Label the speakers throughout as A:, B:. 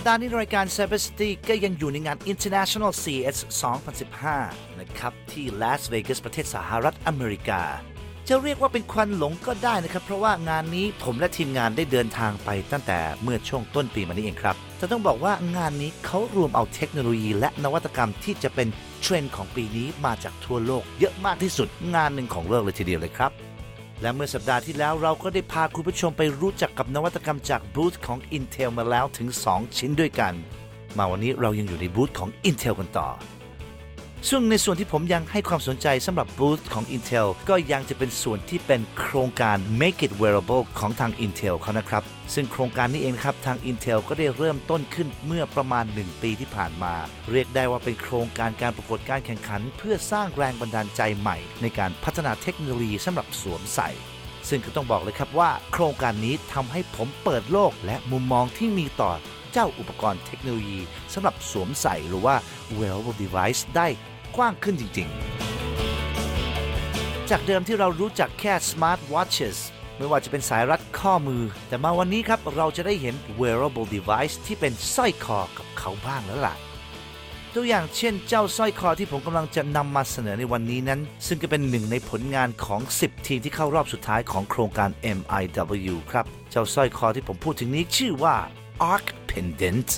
A: สัปดาห์นี้รายการ Cybersity ก็ยังอยู่ในงาน International CS 2015 นะครับ ที่ลาสเวกัสประเทศสหรัฐอเมริกา จะเรียกว่าเป็นควันหลงก็ได้นะครับ เพราะว่างานนี้ผมและทีมงานได้เดินทางไปตั้งแต่เมื่อช่วงต้นปีมานี้เองครับแต่ต้องบอกว่างานนี้เขารวมเอาเทคโนโลยีและนวัตกรรมที่จะเป็นเทรนด์ของปีนี้มาจากทั่วโลก เยอะมากที่สุดงานหนึ่งของโลกเลยทีเดียวเลยครับ และเมื่อสัปดาห์ที่แล้วเราก็ได้พาคุณผู้ชมไปรู้จักกับนวัตกรรมจากบูธของ Intel มาแล้วถึง 2 ชิ้นด้วยกัน มาวันนี้เรายังอยู่ในบูธของ Intel กันต่อ ซึ่งในส่วนที่ผมยังให้ความสนใจสำหรับบูธของ Intel ก็ยังจะเป็นส่วนที่เป็นโครงการ Make it wearable ของทาง Intel เขานะครับ ซึ่งโครงการนี้เองครับทาง Intel ก็ได้เริ่มต้นขึ้นเมื่อประมาณ 1 ปีที่ผ่านมา เรียกได้ว่าเป็นโครงการการประกวดการแข่งขัน เพื่อสร้างแรงบันดาลใจใหม่ ในการพัฒนาเทคโนโลยีสำหรับสวมใส่ซึ่งก็ต้องบอกเลยครับว่า โครงการนี้ทำให้ผมเปิดโลกและมุมมองที่มีต่อ เจ้าอุปกรณ์เทคโนโลยีสำหรับสวมใส่หรือว่า wearable device ได้กว้างขึ้นจริง ๆ จากเดิมที่เรารู้จักแค่ smart watches ไม่ว่าจะเป็นสายรัดข้อมือ แต่มาวันนี้ครับเราจะได้เห็น wearable device ที่เป็นสร้อยคอกับเขาบ้างแล้วล่ะตัวอย่างเช่นเจ้าสร้อยคอที่ผมกำลังจะนำมาเสนอในวันนี้นั้น ซึ่งก็เป็นหนึ่งในผลงานของ 10 ทีมที่เข้ารอบสุดท้ายของโครงการ MIW ครับ เจ้าสร้อยคอที่ผมพูดถึงนี้ชื่อว่า Arc Pendant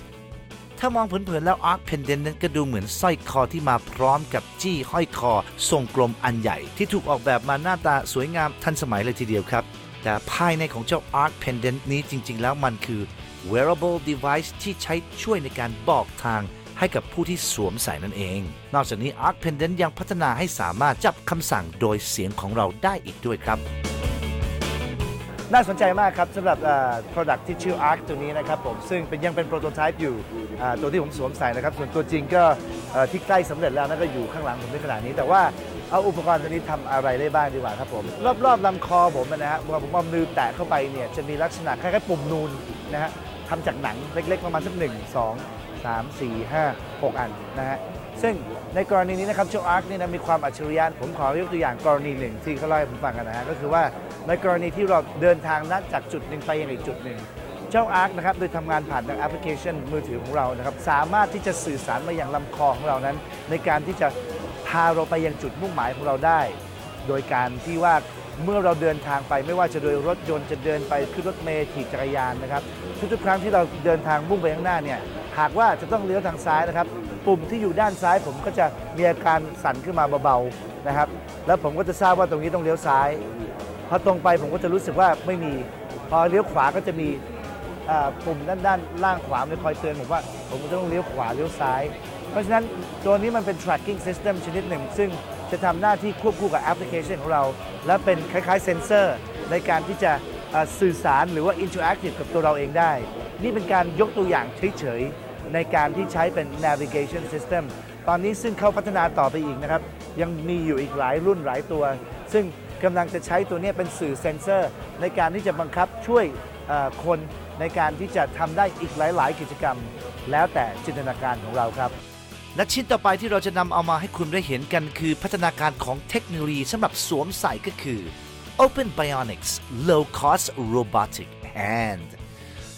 A: ถ้ามองเผินๆแล้ว Arc Pendant นั้นก็ดูเหมือนสร้อยคอที่มาพร้อมกับจี้ห้อยคอ ทรงกลมอันใหญ่ ที่ถูกออกแบบมาหน้าตาสวยงามทันสมัยเลยทีเดียวครับ แต่ภายในของเจ้า Arc Pendant นี้จริง ๆ แล้วมันคือ wearable device ที่ใช้ช่วยในการบอกทางให้กับผู้ที่สวมใส่นั่นเอง นอกจากนี้ Arc Pendant ยังพัฒนาให้สามารถจับคำสั่งโดยเสียงของเราได้อีกด้วยครับ น่าสนใจมากครับสำหรับเอ่อ product ที่ชื่อ Arc ตัวนี้นะครับผมซึ่งเป็นยังเป็น prototype อยู่อ่าตัวที่ผมสวมใส่นะครับ ส่วนตัวจริงก็เอ่อที่ใกล้สำเร็จแล้วนั่นก็อยู่ข้างหลังผมในขณะนี้ แต่ว่าเอาอุปกรณ์ตัวนี้ทำอะไรได้บ้างดีกว่าครับผม รอบๆลำคอผมนะฮะพอผมเอามือแตะเข้าไปเนี่ยจะมีลักษณะคล้ายๆปุ่มนูนนะฮะทำจากหนังเล็กๆประมาณสักหนึ่งสองสามสี่ห้าหกอันนะฮะ ซึ่งในกรณีนี้นะครับเจ้าอาร์คนี่นะมีความอัจฉริยะผมขอยกตัวอย่างกรณีหนึ่งที่เขาเล่าให้ผมฟังกันนะฮะก็คือว่าในกรณีที่เราเดินทางนัดจากจุดหนึ่งไปยังอีกจุดหนึ่งเจ้าอาร์คนะครับโดยทำงานผ่านทางแอปพลิเคชันมือถือของเรานะครับสามารถที่จะสื่อสารมาอย่างลำคอของเรานั้น ในการที่จะพาเราไปยังจุดมุ่งหมายของเราได้ โดยการที่ว่าเมื่อเราเดินทางไปไม่ว่าจะโดยรถยนต์จะเดินไปขึ้นรถเมล์ขี่จักรยานนะครับทุกๆครั้งที่เราเดินทางมุ่งไปข้างหน้าเนี่ย หากว่าจะต้องเลี้ยวทางซ้ายนะครับ ปุ่มที่อยู่ด้านซ้ายผมก็จะมีอาการสั่นขึ้นมาเบาๆนะครับ แล้วผมก็จะทราบว่าตรงนี้ต้องเลี้ยวซ้าย พอตรงไปผมก็จะรู้สึกว่าไม่มี พอเลี้ยวขวาก็จะมีปุ่มด้านด้านล่างขวามันคอยเตือนผมว่าผมจะต้องเลี้ยวขวาเลี้ยวซ้าย เพราะฉะนั้นตัวนี้มันเป็น tracking system ชนิดหนึ่ง ซึ่งจะทำหน้าที่ควบคู่กับแอปพลิเคชันของเรา และเป็นคล้ายๆเซนเซอร์ในการที่จะสื่อสารหรือว่า interactive กับตัวเราเองได้ นี่เป็นการยกตัวอย่างเฉยๆ ในการที่ใช้เป็น navigation system ตอนนี้ซึ่งเขาพัฒนาต่อไปอีกนะครับ ยังมีอยู่อีกหลายรุ่นหลายตัว ซึ่งกำลังจะใช้ตัวนี้เป็นสื่อเซนเซอร์ ในการที่จะบังคับช่วยคนในการที่จะทำได้อีกหลาย ๆ กิจกรรม แล้วแต่จินตนาการของเราครับและชิ้นต่อไปที่เราจะนำเอามาให้คุณได้เห็นกันคือพัฒนาการของเทคโนโลยีสำหรับสวมใส่ก็คือ Open Bionics Low Cost Robotic Hand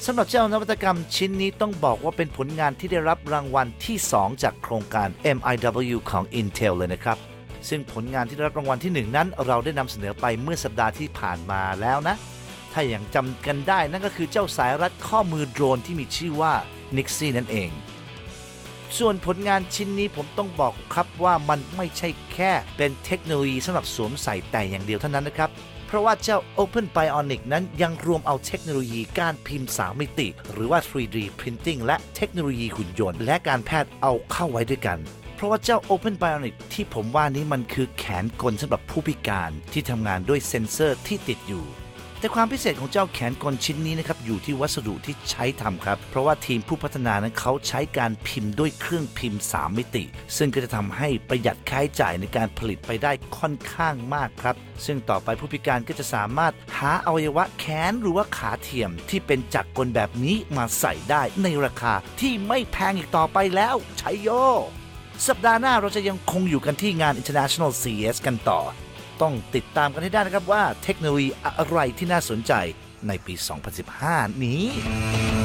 A: สำหรับเจ้านวัตกรรมชิ้นนี้ต้องบอกว่าเป็นผลงานที่ได้รับรางวัลที่ 2 จากโครงการ MIW ของ Intel เลยนะครับ ซึ่งผลงานที่ได้รับรางวัลที่ 1 นั้น เราได้นำเสนอไปเมื่อสัปดาห์ที่ผ่านมาแล้วนะ ถ้าอย่างจำกันได้นั่นก็คือเจ้าสายรัดข้อมือโดรนที่มีชื่อว่า Nixie นั่นเอง ส่วนผลงานชิ้นนี้ผมต้องบอกครับว่ามันไม่ใช่แค่เป็นเทคโนโลยีสำหรับสวมใส่แต่อย่างเดียวเท่านั้นนะครับ เพราะว่าเจ้า Open Bionic นั้นยังรวมเอาเทคโนโลยีการพิมพ์ 3 มิติ หรือว่า 3D Printing และเทคโนโลยีหุ่นยนต์ และการแพทย์เอาเข้าไว้ด้วยกันเพราะว่าเจ้า Open Bionic ที่ผมว่านี้มันคือแขนกลสำหรับผู้พิการที่ทำงานด้วยเซ็นเซอร์ที่ติดอยู่ แต่ความพิเศษของเจ้าแขนกลชิ้นนี้นะครับอยู่ที่วัสดุที่ใช้ทำครับ เพราะว่าทีมผู้พัฒนานั้นเขาใช้การพิมพ์ด้วยเครื่องพิมพ์ 3 มิติ ซึ่งก็จะทำให้ประหยัดค่าใช้จ่ายในการผลิตไปได้ค่อนข้างมากครับ ซึ่งต่อไปผู้พิการก็จะสามารถหาอวัยวะแขนหรือว่าขาเทียมที่เป็นจักรกลแบบนี้มาใส่ได้ในราคาที่ไม่แพงอีกต่อไปแล้วใช้โย สัปดาห์หน้าเราจะยังคงอยู่กันที่งาน International CES กันต่อ ต้องติดตามกันให้ได้นะครับว่าเทคโนโลยีอะไรที่น่าสนใจในปี 2015 นี้